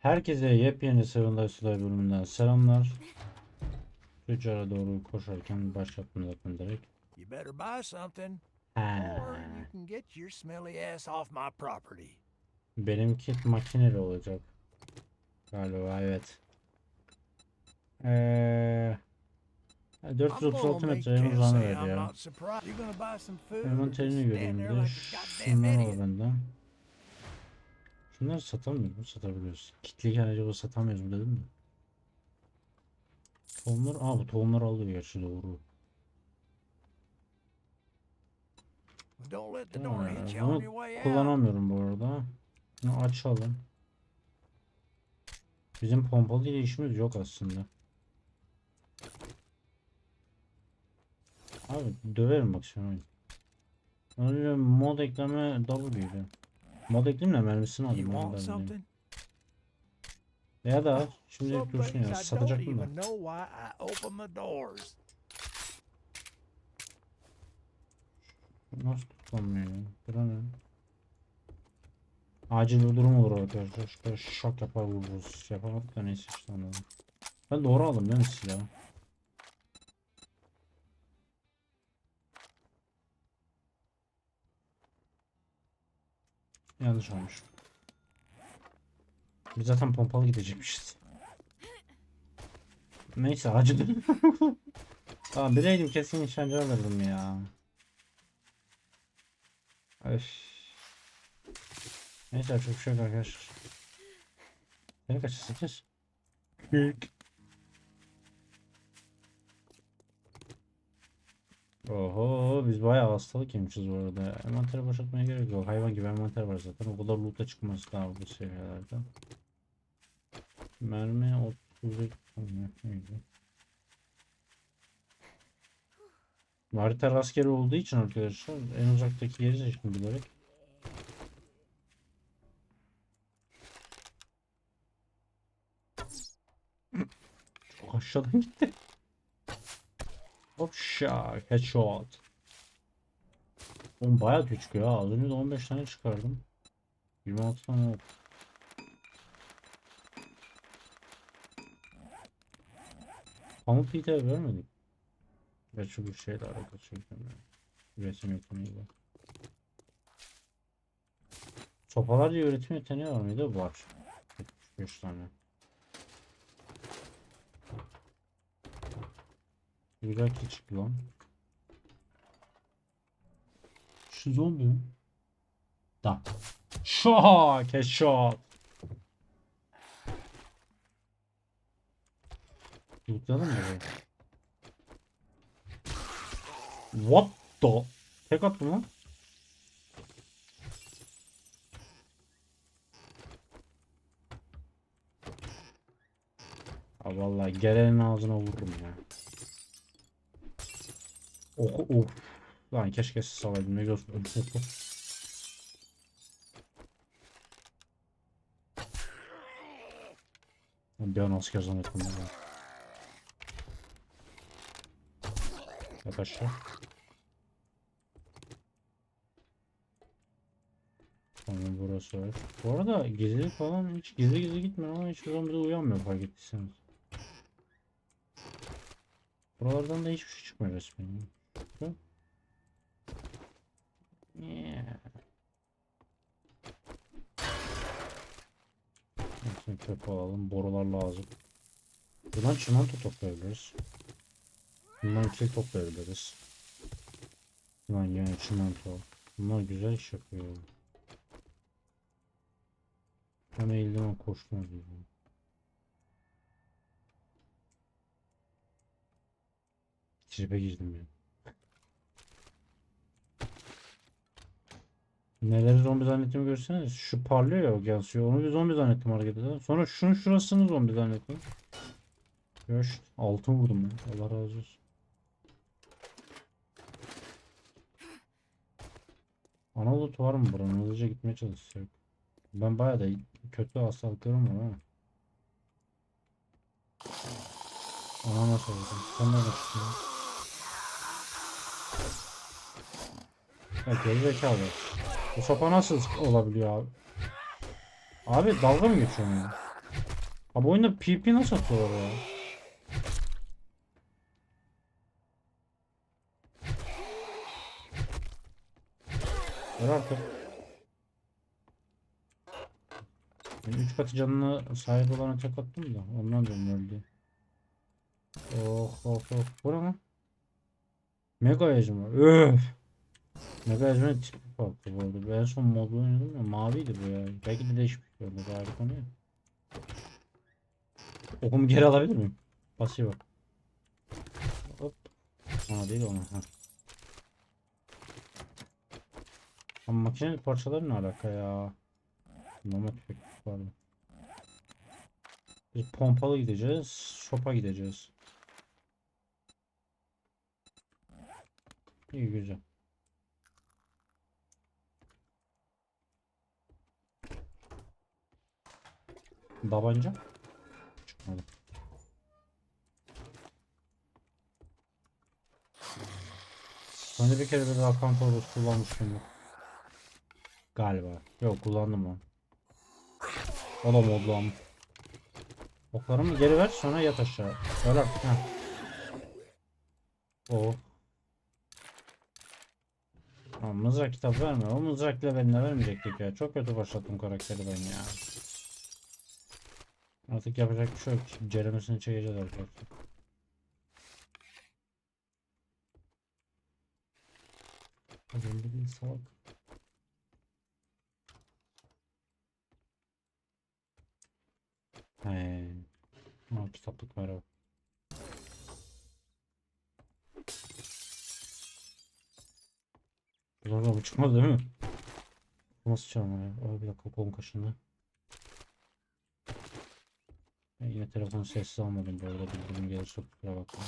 Herkese yepyeni Seven Slay bölümünden selamlar. Tüccara doğru koşarken başlattım zaten direkt. You better buy something, or you can get your smelly ass off my property. Benimki makineli olacak. Galiba evet. Eee... I'm 436 gonna make metre en uzanı ver ya. Hemen stand göreyim de. al idiot? benden. Şunları satamıyor mu? Satabiliyoruz. Kitleyken acaba satamıyoruz mu dedim mi? Tohumlar, aa bu tohumlar alıyor gerçi doğru. Way out. kullanamıyorum bu arada. Bunu açalım. Bizim pompalı ile işimiz yok aslında. Abi döverim bak sen oyun. Öyle mod ekleme W'ydi. Mod ekleyeyim de mermisini want ben something? Ya da şimdi dursun ya the doors. Nasıl tutamıyor ya? Bura ne? Acil bir durum olur arkadaşlar. Şöyle şok yapar vururuz. Yapamadık da neyse işte anladım. Ben doğru aldım değil mi silahı? Yanlış olmuş. Biz zaten pompalı gidecekmişiz. Neyse acil. Tamam bileydim kesin nişancı alırdım ya. Öf. Neyse çok şey yok arkadaşlar. Beni kaç sekiz? Büyük. Oho biz bayağı hastalık yemişiz bu arada. Envanteri boşaltmaya gerek yok. Hayvan gibi envanter var zaten. O kadar loot'a çıkması daha bu seviyelerde. Mermi 30 neydi? Harita rastgele olduğu için arkadaşlar en uzaktaki yeri seçtim bilerek. Çok aşağıdan gitti. Hop şak headshot. Oğlum bayağı çıkıyor ha. Az önce de 15 tane çıkardım. 26 tane oldu. Pamuk Peter görmedik. Gerçi bu şeyle alakalı çünkü. Üretim yeteneğiyle. Sopalar diye üretim yeteneği var mıydı? Var. 75 tane. Güzel ki çıktı lan. Şu zombi mi? Da. Şok! Headshot! Yutlayalım mı? What the? Tek attım lan. Vallahi gelenin ağzına vururum ya. Oku of. Lan keşke siz salaydım ne. Lan Bir an asker zannettim ben. Yat aşağı. Tamam burası var. Bu arada gizli falan hiç gizli gizli gitmiyor ama zaman bize uyanmıyor fark ettiyseniz. Buralardan da hiçbir şey çıkmıyor resmen. Şu. Yeah. Neyse köp alalım. Borular lazım. Buradan çimento toplayabiliriz. Bundan kil toplayabiliriz. Bundan yine çimento. Bunlar güzel iş yapıyor. Hem eğildim koştum. diyeceğim. Tribe girdim ya. Neleri zombi zannettiğimi görseniz. Şu parlıyor ya o yansıyor. Onu bir zombi zannettim hareket eden. Sonra şunun şurasını zombi zannettim. Göç. Altın vurdum ben. Allah razı olsun. Ana loot var mı buranın? Hızlıca gitmeye çalışacak. Ben bayağı da kötü hastalıklarım var ha. Ana nasıl oldu? Sen nerede çıktın? Evet gerizekalı. Bu sopa nasıl olabiliyor abi? Abi dalga mı geçiyorsun ya? Abi oyunda PP nasıl atıyorlar ya? Ver artık. Ben 3 katı canına sahip olana tek attım da ondan da öldü. Oh oh oh. Bu ne lan? Mega ejma. Öf. Mega ejma tipi farklı bu arada. Ben en son modlu oynadım ya maviydi bu ya. Belki de değişmiş bir oldu. Harika ne? Okumu geri alabilir miyim? Basıyor bak. Hop. Ha değil ona. Ha. Ama makine parçaları ne alaka ya? Normal tüfek pardon. Biz pompalı gideceğiz. Shop'a gideceğiz. İyi güzel. Tabanca? Çıkmadı. Ben bir kere böyle Hakan torbası kullanmıştım. bu. Galiba. Yok kullandım ben. O da modlam. Oklarımı geri ver sonra yat aşağı. Ver artık ha. O. Tamam, mızrak kitap verme. O mızrakla benimle vermeyecektik ya. Çok kötü başlattım karakteri ben ya. Artık yapacak bir şey yok. Şimdi ceremesini çekeceğiz arkadaşlar. Öyle değil salak. He. Ha, kitaplık var o. Buradan bu çıkmaz değil mi? Nasıl çalma ya? Aa, bir dakika kolum kaşındı. Ben yine telefonu sessiz almadım bu arada bildirim gelirse kusura bakma.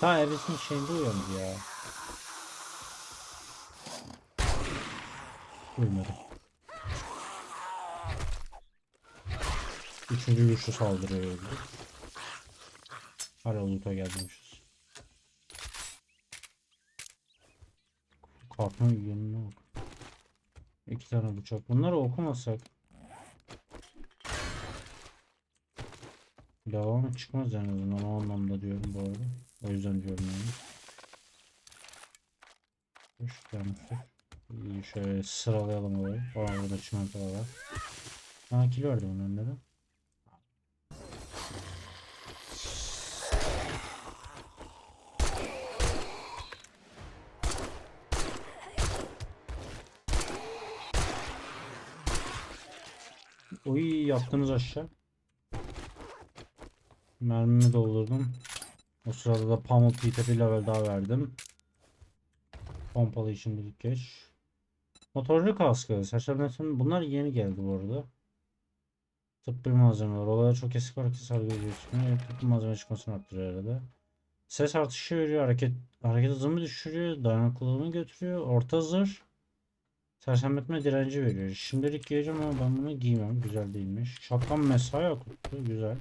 Ta evesin şeyinde uyandı ya. Uyumadım. Üçüncü güçlü saldırıyor öldü. Hala loot'a gelmemişiz. Kartın yönüne bak. İki tane bıçak. Bunları okumasak. Devam çıkmaz en azından o anlamda diyorum bu arada. O yüzden diyorum yani. Üç tane İyi şöyle sıralayalım orayı. Aa burada çimento var. Ha kilo verdi bunun önünde de. Oy yaptınız aşağı. Mermimi doldurdum. O sırada da Pummel Pete'e bir level daha verdim. Pompalı şimdilik geç. Motorlu kaskı. Sersemletin bunlar yeni geldi bu arada. Tıbbi malzemeler. Olaya çok eski hareket sargı geçmiyor. Tıbbi malzeme çıkmasını arttırıyor arada. Ses artışı veriyor. Hareket hareket hızımı düşürüyor. Dayanıklılığımı götürüyor. Orta zırh. Sersemletme direnci veriyor. Şimdilik giyeceğim ama ben bunu giymem. Güzel değilmiş. Şapkan mesai okuttu. Güzel.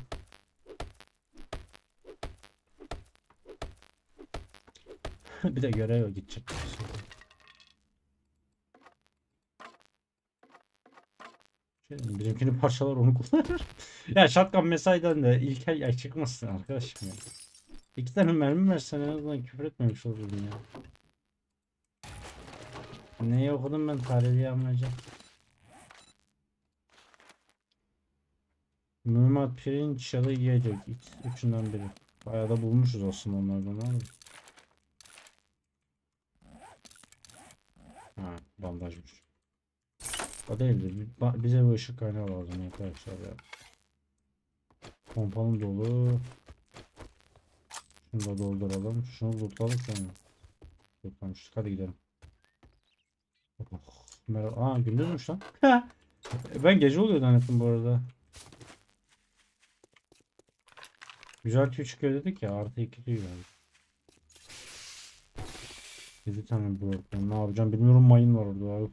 bir de görev gidecek. Şey, bizimkini parçalar onu kullanır. ya shotgun mesaiden de ilkel ya çıkmasın arkadaşım ya. İki tane mermi versen en azından küfür etmemiş olurdun ya. Neyi okudum ben tarihi anlayacağım. Mühimmat pirinç ya da yiyecek. Üçünden biri. Bayağı da bulmuşuz aslında onlardan abi. Ha bandajmış. O değildi. Bi- ba- Bize bir ışık kaynağı lazım arkadaşlar ya. Pompalım dolu. Şunu da dolduralım. Şunu lootladık sonra. Lootlamıştık. Hadi gidelim. Oh, merhaba. Aa gündüzmüş lan. ben gece oluyor zannettim bu arada. Güzel tüy çıkıyor dedik ya. Artı iki tüy geldi. 7 tane blok. Ben ne yapacağım bilmiyorum. Mayın var orada. Abi.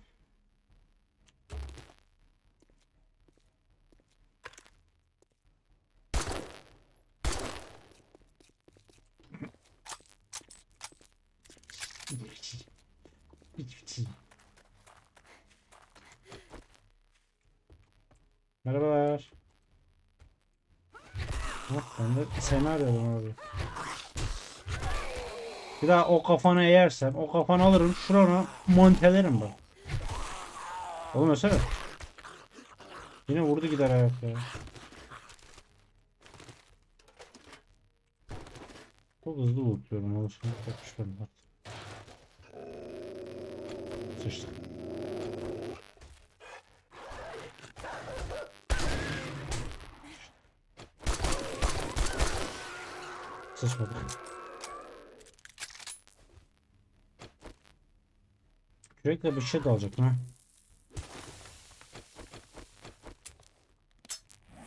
Merhabalar. Bak ben de seni arıyorum abi. Bir daha o kafana eğersem o kafanı alırım şurana montelerim bak. Oğlum mesela. Yine vurdu gider ayak ya. Çok hızlı vuruyorum olsun. Yapmış ben bak. Sıçtık. Kürekle bir şey de alacak ha.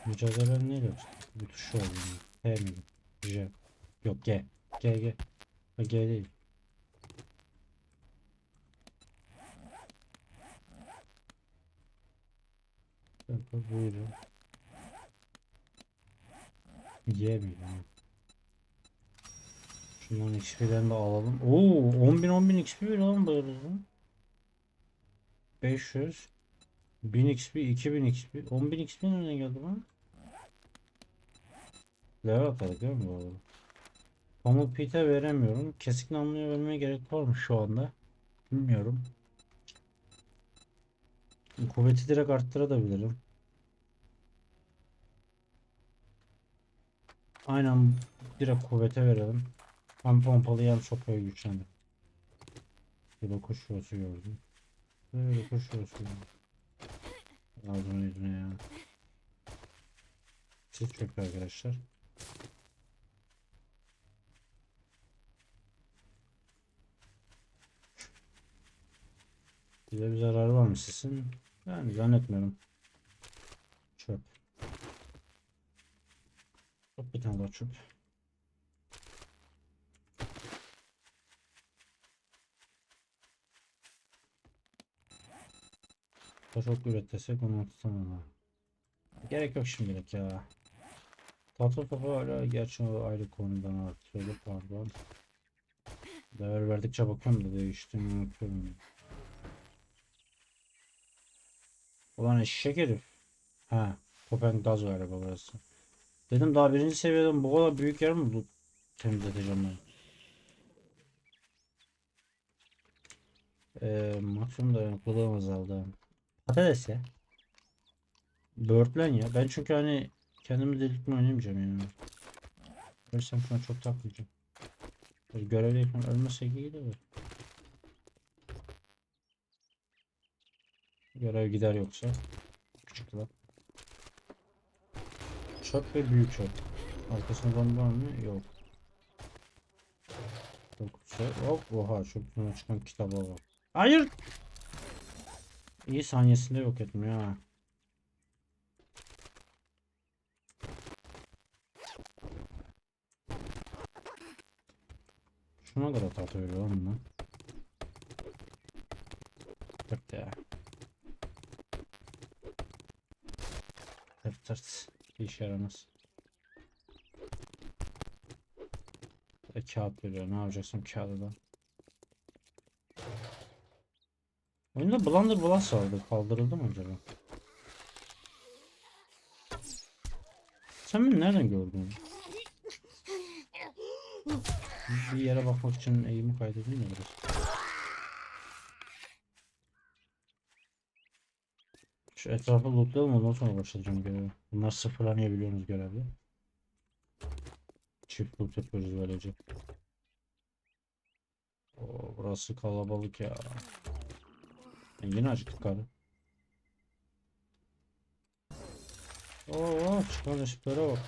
Mücadele neyle? Bir tuşu oldu. P miydi? J. Yok G. G G. Ha, G değil. Bakın buyurun. Y miydi? Şundan XP'den de alalım. Oo 10.000 10.000 XP veriyor lan böyle. 500 1000 XP 2000 XP 10.000 XP nereden geldi bana? Level atladık değil mi bu arada? Pamuk Pete veremiyorum. Kesik namluya vermeye gerek var mı şu anda? Bilmiyorum. Kuvveti direkt arttırabilirim. Aynen direkt kuvvete verelim. Hem pompalı hem sopaya güçlendi. Burada yuvası gördüm. Böyle kuş yuvası gördüm. Ağzına yüzüne ya. Siz çöp arkadaşlar. Bize bir zararı var mı sizin? Yani zannetmiyorum. Çöp. Çok bir tane daha çöp. Daha çok üretirsek onu tutamam ha. Gerek yok şimdilik ya. Tatlı topu hala gerçi o ayrı konudan artıyordu pardon. Değer verdikçe bakıyorum da değiştiğini unutuyorum. Ulan eşek herif. Ha, Kopen gaz galiba burası. Dedim daha birinci seviyeden bu kadar büyük yer mi temizleteceğim ben? Ee, maksimum dayanıklılığım azaldı. Patates ya. Böğürtlen ya. Ben çünkü hani kendimi delikme oynamayacağım yani. Ölsem falan çok takmayacağım. Böyle görevdeyken ölmesek iyi de olur. Görev gider yoksa. Küçük lan. Çöp ve büyük çöp. Arkasında zombi var mı? Yok. Çok güzel. Hop oha çöpten çıkan kitaba bak. Hayır. İyi saniyesinde yok etmiyor ha. Şuna da rahat atıyor lan bunlar. Tırt ya. Tırt tırt. Bir işe yaramaz. E, kağıt veriyor. Ne yapacaksın kağıdı da? Oyunda Blunder Blast vardı. Kaldırıldı mı acaba? Sen beni nereden gördün? Bir yere bakmak için eğimi kaydedeyim mi biraz? Şu etrafı lootlayalım ondan sonra başlayacağım görevi. Bunlar sıfırlamayabiliyorsunuz görevde. Çift loot yapıyoruz böylece. Oo, burası kalabalık ya. Ben yine acıktık abi. Oo, çıkan resimlere bak.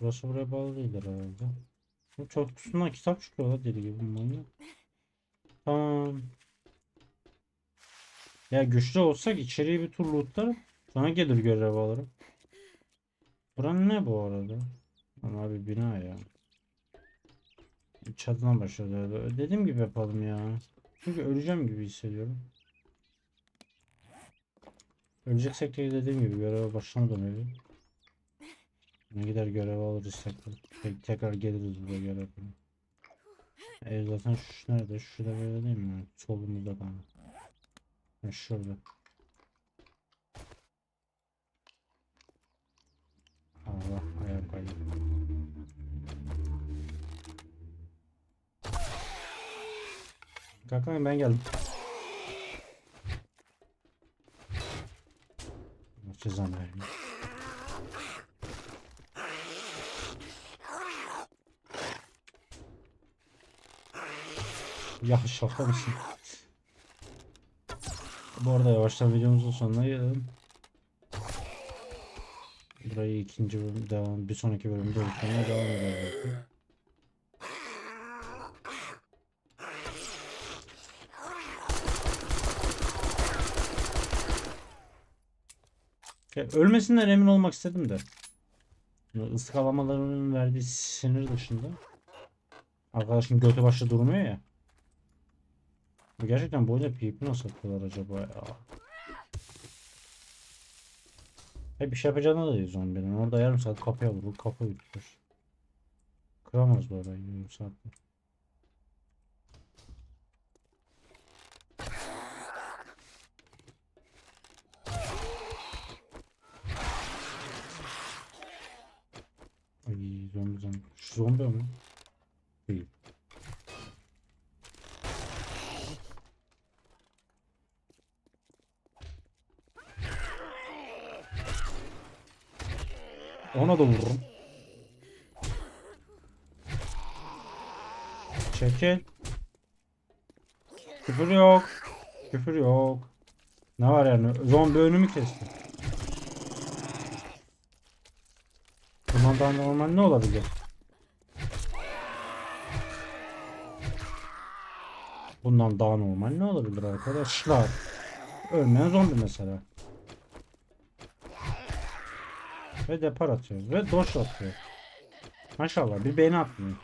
Burası buraya bağlı değildir herhalde. Bu çok kutusundan kitap çıkıyor la deli gibi bunların. Tamam. Ya güçlü olsak içeriye bir tur lootlarım. Sonra gelir görev alırım. Buranın ne bu arada? Ama abi bina ya. Çatıdan başladı. Dediğim gibi yapalım ya. Çünkü öleceğim gibi hissediyorum. Öleceksek de dediğim gibi göreve başlama dönelim. Ne gider görev alırız tekrar. Tek- Tekrar geliriz buraya görev. Ev zaten şu nerede? Şurada böyle değil mi? Solumuzda kanka. Ha şurada. Kalkmayın ben geldim. Cezanı vereyim. Ya şaka mısın? Bu arada yavaştan videomuzun sonuna gelelim. Burayı ikinci bölüm devam, bir sonraki bölümde devam edeceğiz. Ya ölmesinden emin olmak istedim de. Yani ıskalamalarının verdiği sinir dışında. Arkadaşın götü başta durmuyor ya. Bu Gerçekten bu oyunda PvP nasıl yapıyorlar acaba ya? Hep bir şey yapacağını da değil zombinin. Orada yarım saat kapıya vurur, kapı bitirir. Kıramaz bu arayı yarım saatte. Ay zombi zombi. Mi? Değil. Ona da vururum. Çekil. Küfür yok. Küfür yok. Ne var yani? Zombi önümü kesti. Bundan daha normal ne olabilir? Bundan daha normal ne olabilir arkadaşlar? Ölmeyen zombi mesela. Ve depar atıyor. Ve doş atıyor. Maşallah bir beni atmıyor.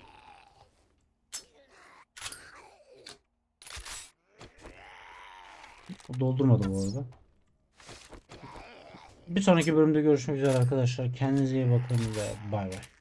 Doldurmadı bu arada. Bir sonraki bölümde görüşmek üzere arkadaşlar. Kendinize iyi bakın ve bay bay.